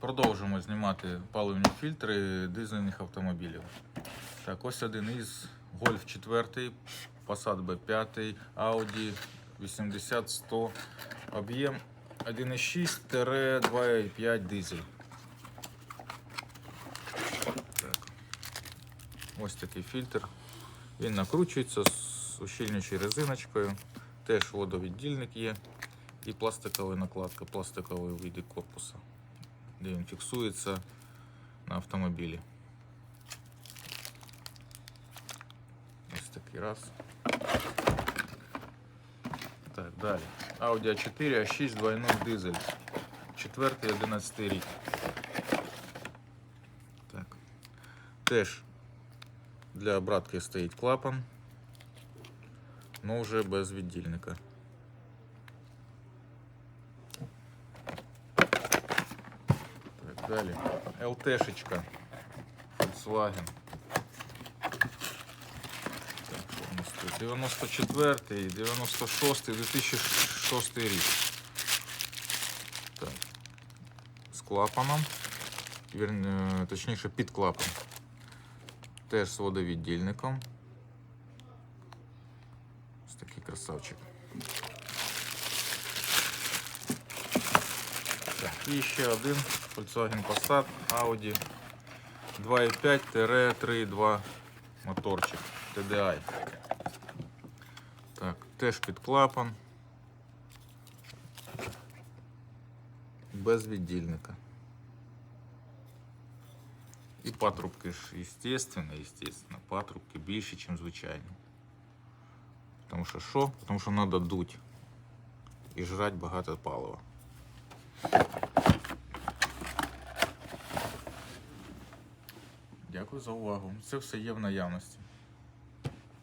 Продовжуємо знімати паливні фільтри дизельних автомобілів. Так, ось один із Golf 4, Passat B5, Audi 80-100, об'єм 1,6-2,5 дизель. Так. Ось такий фільтр. Він накручується з ущільнюючою резиночкою. Теж водовіддільник є. І пластикова накладка, пластиковий види корпуса, де він фіксується на автомобілі. Ось такий раз. Так, далі. Audi A4 A6 двойной дизель. 4 11 рік. Так. Теж для обратки стоїть клапан, але вже без віддільника. Далі. ЛТшечка. Volkswagen. Так, що у нас тут? 94, 96, 2006 рік. Так. З клапаном. Вірні, точніше під клапан. Теж з водовіддільником. Ось такий красавчик. Так, і ще один Volkswagen Passat Audi 2.5-3.2 моторчик TDI. Так, теж під клапан. Без віддільника. І патрубки ж, естественно, естественно, патрубки більші, ніж звичайні. Тому що що? Тому що треба дуть і жрати багато палива. Дякую за увагу. Це все є в наявності.